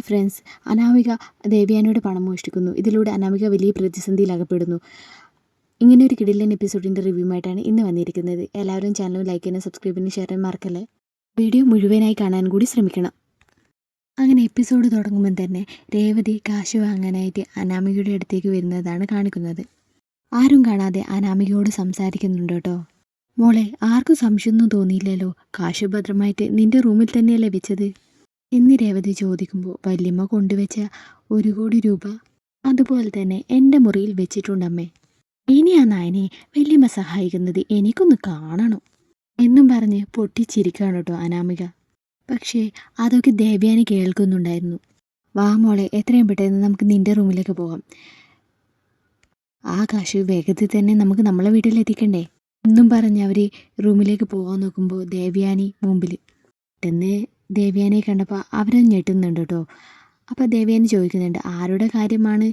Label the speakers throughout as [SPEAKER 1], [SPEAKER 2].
[SPEAKER 1] Friends Anamika ദേവയാനിയുടെ പണം മോഷ്ടിക്കുന്നു. ഇതിലൂടെ അനാമിക വലിയ പ്രതിസന്ധിയിൽ അകപ്പെടുന്നു ഇങ്ങനെ ഒരു കിടിലൻ എപ്പിസോഡിന്റെ റിവ്യൂമായിട്ടാണ് ഇന്ന് വന്നിരിക്കുന്നത്. എല്ലാവരും ചാനൽ ലൈക്ക് ചെയ്യാനും സബ്സ്ക്രൈബ് ചെയ്യാനും ഷെയർ ചെയ്യാൻ മറക്കല്ലേ? വീഡിയോ മുഴുവനായി കാണാൻ കൂടി ശ്രമിക്കണം. അങ്ങനെ എപ്പിസോഡ് തുടങ്ങുമ്പോൾ തന്നെ രേവതി കാശ് വാങ്ങാനായിട്ട് അനാമികയുടെ അടുത്തേക്ക് വരുന്നതാണ് കാണിക്കുന്നത്. ആരും കാണാതെ അനാമികയോട് സംസാരിക്കുന്നുണ്ട് കേട്ടോ. മോളെ ആർക്കും സംശയമൊന്നും തോന്നിയില്ലല്ലോ. കാശ് ഭദ്രമായിട്ട് നിന്റെ റൂമിൽ തന്നെയല്ലേ വെച്ചത്? എന്ന് രേവതി ചോദിക്കുമ്പോൾ വല്യമ്മ കൊണ്ടുവച്ച ഒരു കോടി രൂപ അതുപോലെ തന്നെ എന്റെ മുറിയിൽ വെച്ചിട്ടുണ്ടമ്മേ. ഇനി ആ നായനെ വല്യമ്മ സഹായിക്കുന്നത് എനിക്കൊന്ന് കാണണം എന്നും പറഞ്ഞ് പൊട്ടിച്ചിരിക്കുകയാണ് കേട്ടോ അനാമിക. പക്ഷേ അതൊക്കെ ദേവ്യാനി കേൾക്കുന്നുണ്ടായിരുന്നു. വാ മോളെ എത്രയും പെട്ടെന്ന് നമുക്ക് നിന്റെ റൂമിലേക്ക് പോകാം. ആ കാശ് വേഗത്തിൽ തന്നെ നമുക്ക് നമ്മളെ വീട്ടിലെത്തിക്കണ്ടേ എന്നും പറഞ്ഞ് അവർ റൂമിലേക്ക് പോകാൻ നോക്കുമ്പോൾ ദേവ്യാനി മുമ്പിൽ പെട്ടെന്ന് ദേവ്യാനിയെ കണ്ടപ്പോൾ അവരും ഞെട്ടുന്നുണ്ട് കേട്ടോ. അപ്പോൾ ദേവ്യാനി ചോദിക്കുന്നുണ്ട് ആരുടെ കാര്യമാണ്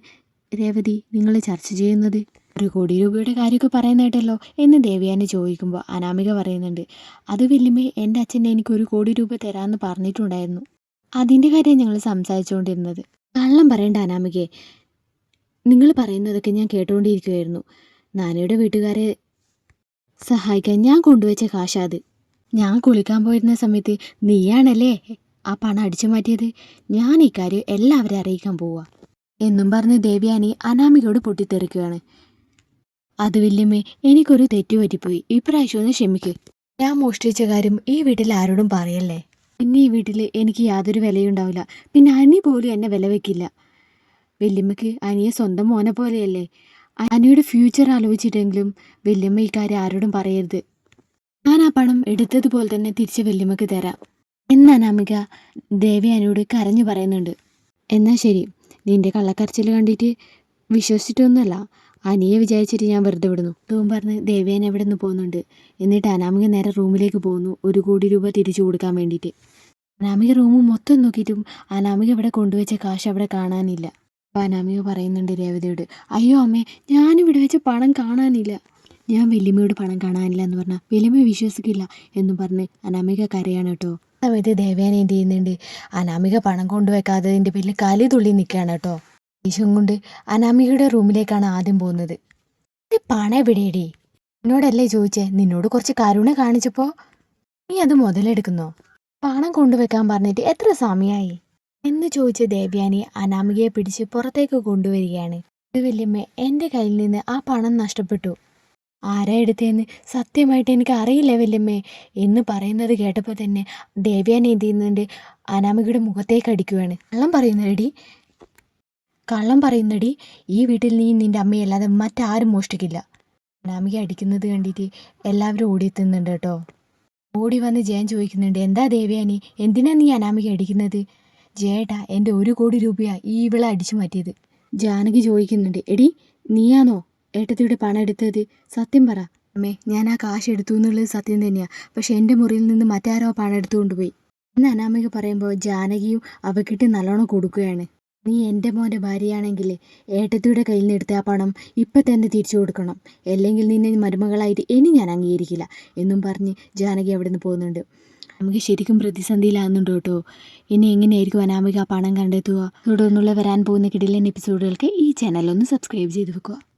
[SPEAKER 1] രേവതി നിങ്ങൾ ചർച്ച ചെയ്യുന്നത്? ഒരു കോടി രൂപയുടെ കാര്യമൊക്കെ പറയുന്നതായിട്ടല്ലോ എന്ന് ദേവ്യാനി ചോദിക്കുമ്പോൾ അനാമിക പറയുന്നുണ്ട് അത് വല്യമ്മേ എന്റെ അച്ഛൻ എനിക്ക് ഒരു കോടി രൂപ തരാമെന്ന് പറഞ്ഞിട്ടുണ്ടായിരുന്നു. അതിന്റെ കാര്യം ഞങ്ങൾ സംസാരിച്ചുകൊണ്ടിരുന്നത്. കള്ളം പറയേണ്ട അനാമികയെ. നിങ്ങൾ പറയുന്നതൊക്കെ ഞാൻ കേട്ടുകൊണ്ടിരിക്കുകയായിരുന്നു. നാനയുടെ വീട്ടുകാരെ സഹായിക്കാൻ ഞാൻ കൊണ്ടുവച്ച കാശാ അത്. ഞാൻ കുളിക്കാൻ പോയിരുന്ന സമയത്ത് നീയാണല്ലേ ആ പണം അടിച്ചു മാറ്റിയത്? ഞാൻ ഇക്കാര്യം എല്ലാവരെയും അറിയിക്കാൻ പോവാ. എന്നും പറഞ്ഞ് ദേവ്യാനി അനാമികയോട് പൊട്ടിത്തെറിക്കുകയാണ്. അത് വല്യമ്മേ എനിക്കൊരു തെറ്റുപറ്റിപ്പോയി ഇപ്രാവശ്യം ഒന്ന് ക്ഷമിക്ക്. ഞാൻ മോഷ്ടിച്ച കാര്യം ഈ വീട്ടിൽ ആരോടും പറയല്ലേ? പിന്നെ ഈ വീട്ടിൽ എനിക്ക് യാതൊരു വിലയും ഉണ്ടാവില്ല പിന്നെ അനി പോലും എന്നെ വില വെക്കില്ല വല്യമ്മക്ക് അനിയെ സ്വന്തം മോനെ പോലെയല്ലേ? അനിയുടെ ഫ്യൂച്ചർ ആലോചിച്ചിട്ടെങ്കിലും വല്യമ്മ ഈ കാര്യം ആരോടും പറയരുത്. ഞാൻ ആ പണം എടുത്തതുപോലെ തന്നെ തിരിച്ച് വല്യമ്മക്ക് തരാം. എന്ന് അനാമിക ദേവയാനിയോട് കരഞ്ഞു പറയുന്നുണ്ട്. എന്നാൽ ശരി നിന്റെ കള്ളക്കരച്ചിൽ കണ്ടിട്ട് വിശ്വസിച്ചിട്ടൊന്നുമല്ല. അനിയെ വിചാരിച്ചിട്ട് ഞാൻ വെറുതെ വിടുന്നു. തൂവും പറഞ്ഞ് ദേവയാനി അവിടെ നിന്ന് പോകുന്നുണ്ട്. എന്നിട്ട് അനാമിക നേരെ റൂമിലേക്ക് പോകുന്നു ഒരു കോടി രൂപ തിരിച്ചു കൊടുക്കാൻ വേണ്ടിയിട്ട്. അനാമിക റൂം മൊത്തം നോക്കിയിട്ടും അനാമിക ഇവിടെ കൊണ്ടുവച്ച കാശ് അവിടെ കാണാനില്ല. അപ്പോൾ അനാമിക പറയുന്നുണ്ട് രേവതിയോട് അയ്യോ അമ്മേ ഞാനിവിടെ വെച്ച പണം കാണാനില്ല. ഞാൻ വല്യമ്മയോട് പണം കാണാനില്ല എന്ന് പറഞ്ഞാൽ വല്യമ്മ വിശ്വസിക്കില്ല എന്നും പറഞ്ഞ് അനാമിക കരയാണ് കേട്ടോ. സമയത്ത് ദേവേന എന്ത് ചെയ്യുന്നുണ്ട്? അനാമിക പണം കൊണ്ടുവെക്കാതെ എന്റെ പേരിൽ കലി തുള്ളി നിൽക്കുകയാണ് കേട്ടോ. ഈശോം കൊണ്ട് അനാമികയുടെ റൂമിലേക്കാണ് ആദ്യം പോകുന്നത്. പണം എവിടെയടി? എന്നോടല്ലേ ചോദിച്ചേ? നിന്നോട് കുറച്ച് കരുണ കാണിച്ചപ്പോൾ നീ അത് മുതലെടുക്കുന്നോ? പണം കൊണ്ടുവെക്കാൻ പറഞ്ഞിട്ട് എത്ര സമയമായി എന്ന് ചോദിച്ച ദേവ്യാനി അനാമികയെ പിടിച്ച് പുറത്തേക്ക് കൊണ്ടുവരികയാണ്. ഇത് വല്യമ്മ എന്റെ കയ്യിൽ നിന്ന് ആ പണം നഷ്ടപ്പെട്ടു. ആരാ എടുത്തതെന്ന്? സത്യമായിട്ട് എനിക്ക് അറിയില്ല വല്യമ്മേ. എന്ന് പറയുന്നത് കേട്ടപ്പോൾ തന്നെ ദേവ്യാൻ എന്ത് ചെയ്യുന്നുണ്ട്? അനാമികയുടെ മുഖത്തേക്ക് അടിക്കുവാണ്. കള്ളം പറയുന്നടി കള്ളം പറയുന്നടി ഈ വീട്ടിൽ നീ നിന്റെ അമ്മയല്ലാതെ മറ്റാരും മോഷ്ടിക്കില്ല. അനാമിക അടിക്കുന്നത് കണ്ടിട്ട് എല്ലാവരും ഓടിയെത്തുന്നുണ്ട് കേട്ടോ. ഓടി വന്ന് ജയൻ ചോദിക്കുന്നുണ്ട് എന്താ ദേവ്യാനി? എന്തിനാ നീ അനാമിക അടിക്കുന്നത്? ജയേട്ടാ എന്റെ ഒരു കോടി രൂപയാ ഈ ഇവളെ അടിച്ചു മാറ്റിയത്. ജാനകി ചോദിക്കുന്നുണ്ട് എടി നീയാണോ? ഏട്ടത്തിയുടെ പണം എടുത്തത്. സത്യം പറ. അമ്മേ ഞാൻ ആ കാശ് എടുത്തു എന്നുള്ളത് സത്യം തന്നെയാണ് പക്ഷെ എന്റെ മുറിയിൽ നിന്ന് മറ്റാരോ പണം എടുത്തുകൊണ്ട് പോയി. അനാമിക പറയുമ്പോൾ ജാനകിയും അവക്കിട്ട് നല്ലോണം കൊടുക്കുകയാണ്. നീ എന്റെ മോന്റെ ഭാര്യയാണെങ്കിൽ ഏട്ടത്തിയുടെ കയ്യിൽ നിന്ന് എടുത്ത ആ പണം ഇപ്പം തന്നെ തിരിച്ചു കൊടുക്കണം. അല്ലെങ്കിൽ നിന്നെ മരുമകളായിട്ട് ഇനി ഞാൻ അംഗീകരിക്കില്ല എന്നും പറഞ്ഞ് ജാനകി അവിടെ നിന്ന് പോകുന്നുണ്ട്. നമുക്ക് ശരിക്കും പ്രതിസന്ധിയിലാകുന്നുണ്ട് കേട്ടോ. ഇനി എങ്ങനെയായിരിക്കും അനാമിക ആ പണം കണ്ടെത്തുക? തുടർന്നുള്ള വരാൻ പോകുന്ന കിടിലൻ എപ്പിസോഡുകൾക്ക് ഈ ചാനൽ ഒന്ന് സബ്സ്ക്രൈബ് ചെയ്ത് വെക്കുക.